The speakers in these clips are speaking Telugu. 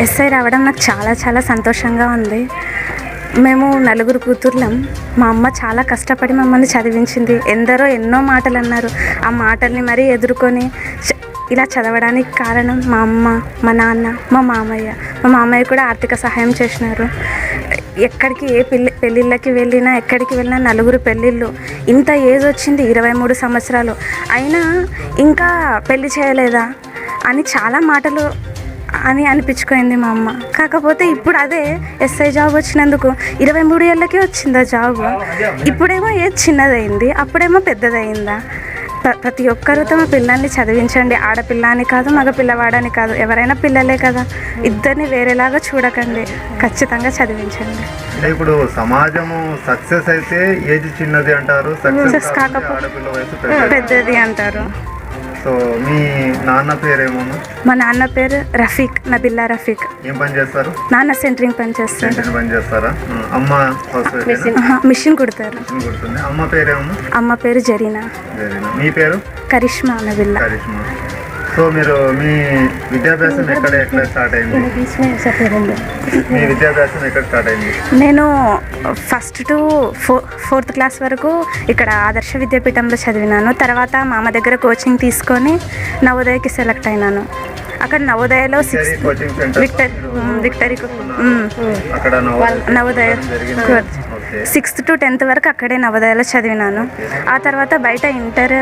ఎస్ఐ రావడం నాకు చాలా చాలా సంతోషంగా ఉంది. మేము నలుగురు కూతుర్లం. మా అమ్మ చాలా కష్టపడి మమ్మల్ని చదివించింది. ఎందరో ఎన్నో మాటలు అన్నారు. ఆ మాటల్ని మరీ ఎదుర్కొని చ- ఇలా చదవడానికి కారణం మా అమ్మ మా నాన్న మా మామయ్య. మా మామయ్య కూడా ఆర్థిక సహాయం చేసినారు. ఎక్కడికి ఏ పెళ్ళి పెళ్ళిళ్ళకి వెళ్ళినా ఎక్కడికి వెళ్ళినా నలుగురు పెళ్ళిళ్ళు. ఇంత ఏజ్ వచ్చింది ఇరవై మూడు సంవత్సరాలు. అయినా ఇంకా పెళ్ళి చేయలేదా? అని చాలా మాటలు అని అనిపించుకుంది మా అమ్మ. కాకపోతే ఇప్పుడు అదే ఎస్ఐ జాబ్ వచ్చినందుకు ఇరవై మూడు ఏళ్ళకే వచ్చిందా జాబ్. ఇప్పుడేమో ఏది చిన్నదైంది అప్పుడేమో పెద్దదైందా. ప్ర- ప్రతి ఒక్కరూ తమ పిల్లల్ని చదివించండి. ఆడపిల్ల అని కాదు మగ పిల్లవాడని కాదు ఎవరైనా పిల్లలే కదా. ఇద్దరిని వేరేలాగా చూడకండి. ఖచ్చితంగా చదివించండి. ఇప్పుడు సమాజము సక్సెస్ అయితే ఏజ్ చిన్నది అంటారు సక్సెస్ Success కాకపో- ఆడపిల్ల వయసు పెద్దది. పెద్దది అంటారు. సో మీ నాన్న మా నాన్న పేరు రఫీక్ నబిల్లా రఫీక్. ఏం పని చేస్తారు? నాన్న సెంటరింగ్ పని చేస్తారు. సెంటర్ పని చేస్తారా? అమ్మ హౌస్ వైఫ్ ఆహా, మిషన్ కుడతారు. గుర్తుంది అమ్మ పేరేమో? అమ్మ పేరు జరీనా. మీ పేరు? కరిష్మా నబిల్లా. కరిష్మా. సో మీరు మీ విద్యాభ్యాసం ఎక్కడ ఎక్కడ స్టార్ట్ అయింది? మీ విద్యాభ్యాసం ఎక్కడ స్టార్ట్ అయింది? నేను ఫస్ట్ టు ఫో ఫోర్త్ క్లాస్ వరకు ఇక్కడ ఆదర్శ విద్యాపీఠంలో చదివినాను. తర్వాత మామ దగ్గర కోచింగ్ తీసుకొని నవోదయకి సెలెక్ట్ అయినాను. అక్కడ నవోదయలో sixth centre victory victory Navodaya sixth to tenth వరకు అక్కడే నవోదయలో చదివినాను. ఆ తర్వాత బయట ఇంటర్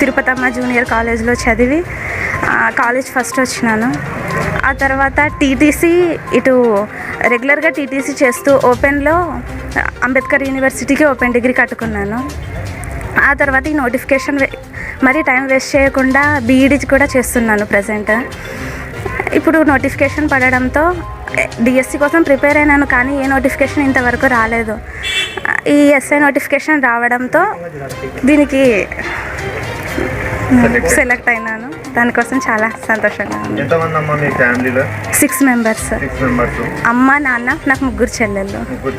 తిరుపతమ్మ జూనియర్ కాలేజ్లో చదివి కాలేజ్ ఫస్ట్ వచ్చినాను. ఆ తర్వాత టీటీసీ ఇటు రెగ్యులర్గా టీటీసీ చేస్తూ ఓపెన్లో అంబేద్కర్ యూనివర్సిటీకి ఓపెన్ డిగ్రీ కట్టుకున్నాను. ఆ తర్వాత ఈ నోటిఫికేషన్ మరీ టైం వేస్ట్ చేయకుండా బీఈడీ కూడా చేస్తున్నాను ప్రజెంట్ ఇప్పుడు నోటిఫికేషన్ పడడంతో డిఎస్సి కోసం ప్రిపేర్ అయినాను కానీ ఏ నోటిఫికేషన్ ఇంతవరకు రాలేదు. ఈ ఎస్ఐ నోటిఫికేషన్ రావడంతో దీనికి. సెలెక్ట్ అయినాను. దానికోసం చాలా సంతోషంగా ఎంతమంది అమ్మ మీ ఫ్యామిలీలో? సిక్స్ మెంబర్స్ సిక్స్ మెంబర్స్ అమ్మ నాన్న నాకు ముగ్గురు చెల్లెళ్ళు. ముగ్గురు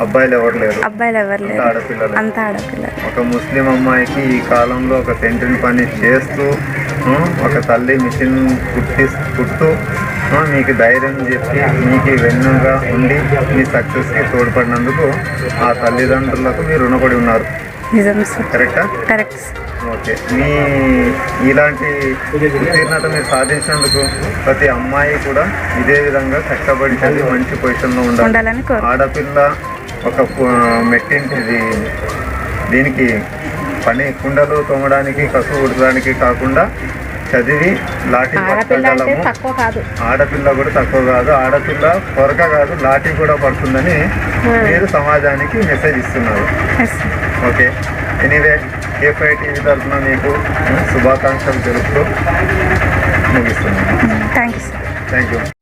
అబ్బాయిలు ఎవరు లేరు? అబ్బాయిలు ఎవరు అంతా లేరు ఆడపిల్లలు. అంతా ఆడపిల్లలు. ఒక ముస్లిం అమ్మాయికి ఈ కాలంలో ఒక సెంట్రిన్ పని చేస్తూ ఒక తల్లి మిషన్ కుట్టి ఆ, మీకు ధైర్యం చెప్పి మీకు వెన్నుగా ఉండి మీ సక్సెస్కి తోడ్పడినందుకు ఆ తల్లిదండ్రులకు మీరు రుణపడి ఉన్నారు. నిజం సార్. కరెక్టా? Correct sir. ఓకే. మీ ఇలాంటి ఉత్తీర్ణత మీరు సాధించినందుకు ప్రతి అమ్మాయి కూడా ఇదే విధంగా కష్టపడి చదివి మంచి పొజిషన్లో ఉండాలి. ఉండాలని ఆడపిల్ల ఒక మెట్టింటిది. దీనికి పని కుండలు తోమడానికి కసు ఉడకడానికి కాకుండా చదివి లాఠీ కాదు. ఆడపిల్ల కూడా తక్కువ కాదు. ఆడపిల్ల కొరక కాదు లాఠీ కూడా పడుతుందని మీరు సమాజానికి మెసేజ్ ఇస్తున్నారు. ఓకే. ఎనీవే కేఫ్ఐ టీవీ తరఫున మీకు శుభాకాంక్షలు తెలుపుతూ ముగిస్తున్నాను. Thank you sir thank you